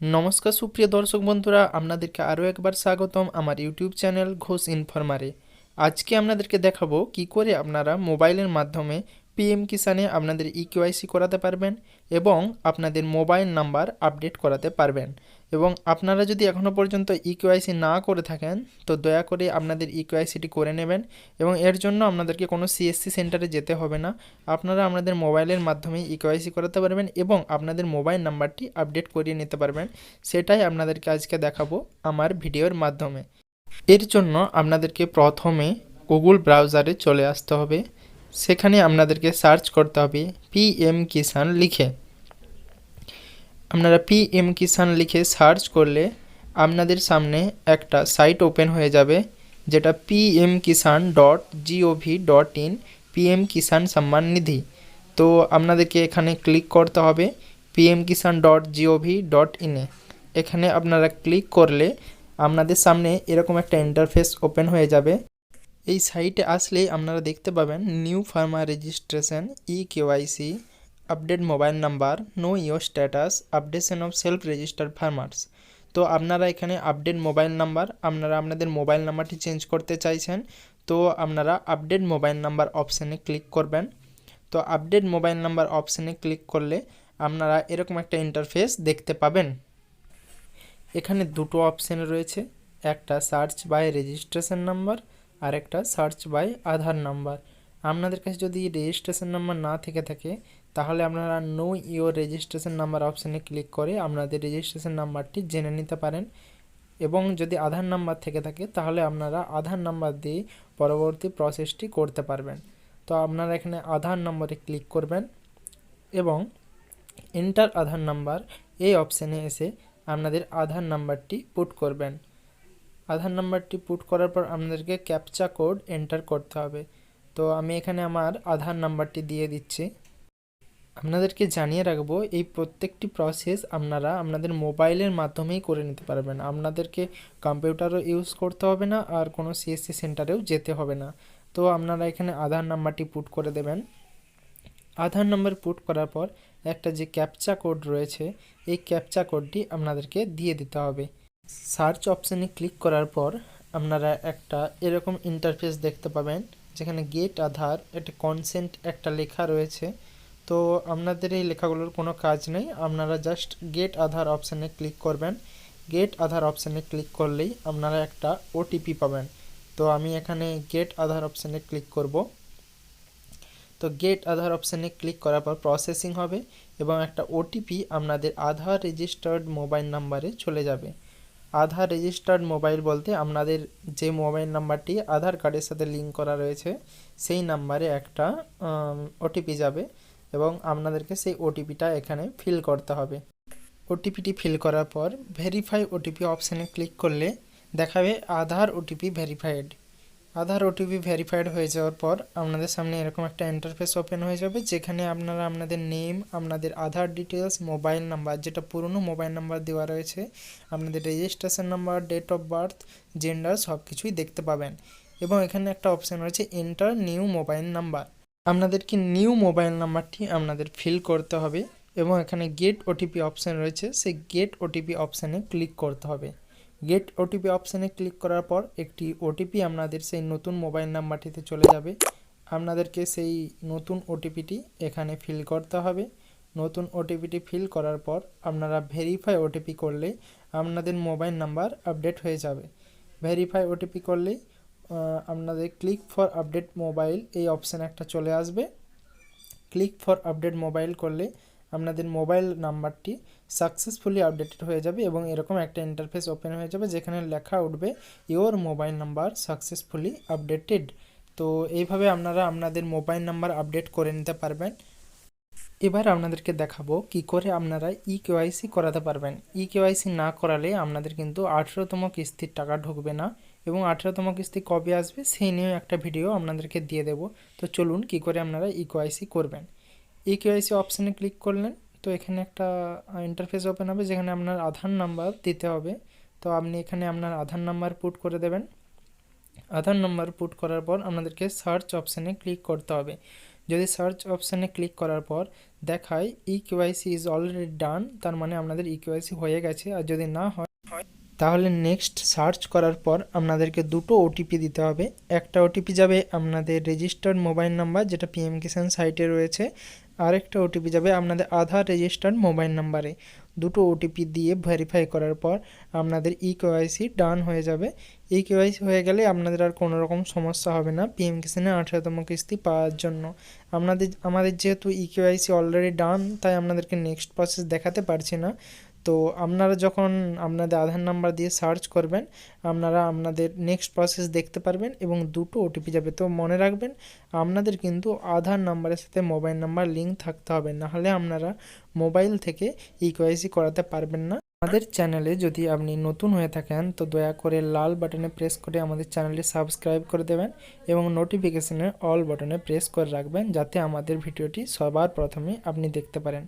নমস্কার সুপ্রিয় দর্শক বন্ধুরা, আপনাদেরকে আরও একবার স্বাগতম আমার ইউটিউব চ্যানেল ঘোষ ইনফরমারে। আজকে আপনাদেরকে দেখাবো কি করে আপনারা মোবাইলের মাধ্যমে পিএম কিষানে আপনাদের ই কেওয়াইসি করাতে পারবেন এবং আপনাদের মোবাইল নাম্বার আপডেট করাতে পারবেন। এবং আপনারা যদি এখনও পর্যন্ত ই কেওয়াইসি না করে থাকেন, তো দয়া করে আপনাদের ই কেওয়াইসিটি করে নেবেন এবং এর জন্য আপনাদেরকে কোনো সিএসসি সেন্টারে যেতে হবে না। আপনারা আপনাদের মোবাইলের মাধ্যমে ই কেওয়াইসি করাতে পারবেন এবং আপনাদের মোবাইল নাম্বারটি আপডেট করিয়ে নিতে পারবেন। সেটাই আপনাদেরকে আজকে দেখাবো আমার ভিডিওর মাধ্যমে। এর জন্য আপনাদেরকে প্রথমে গুগল ব্রাউজারে চলে আসতে হবে। সেখানে আপনাদেরকে সার্চ করতে হবে পিএম কিষান লিখে। আপনারা পিএম কিষান লিখে সার্চ করলে আপনাদের সামনে একটা সাইট ওপেন হয়ে যাবে, যেটা PM Kisan dot GOV dot in PM Kisan Samman Nidhi তো আপনাদেরকে এখানে ক্লিক করতে হবে PM Kisan dot GOV dot ইনে এখানে আপনারা ক্লিক করলে আপনাদের সামনে এরকম একটা ইন্টারফেস ওপেন হয়ে যাবে। এই সাইটে আসলেই আপনারা দেখতে পাবেন new farmer registration e KYC update mobile number, know your status, updation of self registered farmers. তো আপনারা এখানে আপডেট মোবাইল নাম্বার, আপনারা আপনাদের মোবাইল নাম্বারটি চেঞ্জ করতে চাইছেন, তো আপনারা আপডেট মোবাইল নাম্বার অপশানে ক্লিক করবেন। তো আপডেট মোবাইল নাম্বার অপশানে ক্লিক করলে আপনারা এরকম একটা ইন্টারফেস দেখতে পাবেন। এখানে দুটো অপশান রয়েছে, একটা সার্চ বাই রেজিস্ট্রেশন নাম্বার আর একটা সার্চ বাই আধার নাম্বার। আপনাদের কাছে যদি রেজিস্ট্রেশন নাম্বার না থেকে থাকে, তাহলে আপনারা নো ইওর রেজিস্ট্রেশন নাম্বার অপশানে ক্লিক করে আপনাদের রেজিস্ট্রেশন নাম্বারটি জেনে নিতে পারেন। এবং যদি আধার নাম্বার থেকে থাকে, তাহলে আপনারা আধার নাম্বার দিয়ে পরবর্তী প্রসেসটি করতে পারবেন। তো আপনারা এখানে আধার নম্বরে ক্লিক করবেন এবং এন্টার আধার নাম্বার এই অপশানে এসে আপনাদের আধার নাম্বারটি পুট করবেন। আধার নাম্বারটি পুট করার পর আপনাদেরকে ক্যাপচা কোড এন্টার করতে হবে। তো আমি এখানে আমার আধার নাম্বারটি দিয়ে দিচ্ছি। আপনাদেরকে জানিয়ে রাখব, এই প্রত্যেকটি প্রসেস আপনারা আপনাদের মোবাইলের মাধ্যমেই করে নিতে পারবেন। আপনাদেরকে কম্পিউটারও ইউজ করতে হবে না, আর কোনো সিএসসি সেন্টারেও যেতে হবে না। তো আপনারা এখানে আধার নাম্বারটি পুট করে দেবেন। আধার নাম্বার পুট করার পর একটা যে ক্যাপচা কোড রয়েছে, এই ক্যাপচা কোডটি আপনাদেরকে দিয়ে দিতে হবে। সার্চ অপশানে ক্লিক করার পর আপনারা একটা এরকম ইন্টারফেস দেখতে পাবেন। যেখানে গেট আধার একটা কনসেন্ট একটা লেখা রয়েছে। তো আপনাদের এই লেখাগুলোর কোনো কাজ নেই। আপনারা জাস্ট গেট আধার অপশানে ক্লিক করবেন। গেট আধার অপশানে ক্লিক করলেই আপনারা একটা ওটিপি পাবেন। তো আমি এখানে গেট আধার অপশানে ক্লিক করব। তো গেট আধার অপশানে ক্লিক করার পর প্রসেসিং হবে এবং একটা ওটিপি আপনাদের আধার রেজিস্টার্ড মোবাইল নাম্বারে চলে যাবে। আধার রেজিস্টার্ড মোবাইল বলতে আপনাদের যে মোবাইল নাম্বারটি আধার কার্ডের সাথে লিঙ্ক করা রয়েছে, সেই নাম্বারে একটা ওটিপি যাবে এবং আপনাদেরকে সেই ওটিপিটা এখানে ফিল করতে হবে। ওটিপিটি ফিল করার পর ভেরিফাই ওটিপি অপশানে ক্লিক করলে দেখাবে Aadhaar OTP verified Aadhaar OTP verified হয়ে যাওয়ার পর আপনাদের সামনে এরকম একটা ইন্টারফেস ওপেন হয়ে যাবে, যেখানে আপনারা আপনাদের নেম আপনাদের আধার ডিটেলস মোবাইল নাম্বার যেটা পুরনো মোবাইল নাম্বার দেওয়া রয়েছে, আপনাদের registration number date of birth gender সব কিছুই দেখতে পাবেন। এবং এখানে একটা অপশান রয়েছে এন্টার নিউ মোবাইল নাম্বার আপনাদেরকে নিউ মোবাইল নাম্বারটি আপনাদের ফিল করতে হবে এবং এখানে গেট ওটিপি অপশান রয়েছে, সেই গেট ওটিপি অপশানে ক্লিক করতে হবে। গেট ওটিপি অপশানে ক্লিক করার পর একটি ওটিপি আপনাদের সেই নতুন মোবাইল নাম্বারটিতে চলে যাবে। আপনাদেরকে সেই নতুন ওটিপিটি এখানে ফিল করতে হবে। নতুন ওটিপিটি ফিল করার পর আপনারা ভেরিফাই ওটিপি করলে আপনাদের মোবাইল নাম্বার আপডেট হয়ে যাবে। ভেরিফাই ওটিপি করলেই আপনাদের ক্লিক ফর আপডেট মোবাইল এই অপশান একটা চলে আসবে। ক্লিক ফর আপডেট মোবাইল করলে আপনাদের মোবাইল নাম্বারটি সাকসেসফুলি আপডেটেড হয়ে যাবে এবং এরকম একটা ইন্টারফেস ওপেন হয়ে যাবে যেখানে লেখা উঠবে your mobile number successfully updated তো এইভাবে আপনারা আপনাদের মোবাইল নাম্বার আপডেট করে নিতে পারবেন। এবার আপনাদেরকে দেখাবো কি করে আপনারা ই কেওয়াইসি করাতে পারবেন। ই কেওয়াইসি না করালে আপনাদের কিন্তু আঠেরোতম কিস্তির টাকা ঢুকবে না এবং আঠেরোতম কিস্তি কবে আসবে সেই নিয়েও একটা ভিডিও আপনাদেরকে দিয়ে দেবো। তো চলুন কি করে আপনারা ই কেওয়াইসি করবেন। ই কেওয়াইসি অপশানে ক্লিক করলেন। তো এখানে একটা ইন্টারফেস ওপেন হবে যেখানে আপনার আধার নাম্বার দিতে হবে। তো আপনি এখানে আপনার আধার নাম্বার পুট করে দেবেন। আধার নাম্বার পুট করার পর আপনাদেরকে সার্চ অপশানে ক্লিক করতে হবে। যদি সার্চ অপশানে ক্লিক করার পর দেখায় e KYC is already done তার মানে আপনাদের ই কেওয়াইসি হয়ে গেছে। আর যদি না হয় তাহলে নেক্সট সার্চ করার পর আপনাদেরকে দুটো ওটিপি দিতে হবে। একটা ওটিপি যাবে আপনাদের রেজিস্টার্ড মোবাইল নাম্বার যেটা পিএম কিষাণ সাইটে রয়েছে। আরেকটা ওটিপি যাবে আপনাদের আধার রেজিস্টার্ড মোবাইল নাম্বারে দুটো ওটিপি দিয়ে ভেরিফাই করার পর আপনাদের ই কেওয়াইসি ডান হয়ে যাবে। ই কেওয়াইসি হয়ে গেলে আপনাদের আর কোনো রকম সমস্যা হবে না পিএম কিষাণের আঠারোতম কিস্তি পাওয়ার জন্য। আপনাদের, আমাদের যেহেতু ই কেওয়াইসি অলরেডি ডান তাই আপনাদেরকে নেক্সট প্রসেস দেখাতে পারছি না। তো আপনারা যখন আপনাদের আধার নাম্বার দিয়ে সার্চ করবেন, আপনারা আপনাদের নেক্সট প্রসেস দেখতে পারবেন এবং দুটো ওটিপি যাবে। তো মনে রাখবেন, আপনাদের কিন্তু আধার নাম্বারের সাথে মোবাইল নাম্বার লিঙ্ক থাকতে হবে নাহলে আপনারা মোবাইল থেকে ইকোয়াইসি করাতে পারবেন না। আমাদের চ্যানেলে যদি আপনি নতুন হয়ে থাকেন, তো দয়া করে লাল বাটনে প্রেস করে আমাদের চ্যানেলটি সাবস্ক্রাইব করে দেবেন এবং নোটিফিকেশনের অল বাটনে প্রেস করে রাখবেন, যাতে আমাদের ভিডিওটি সবার প্রথমে আপনি দেখতে পারেন।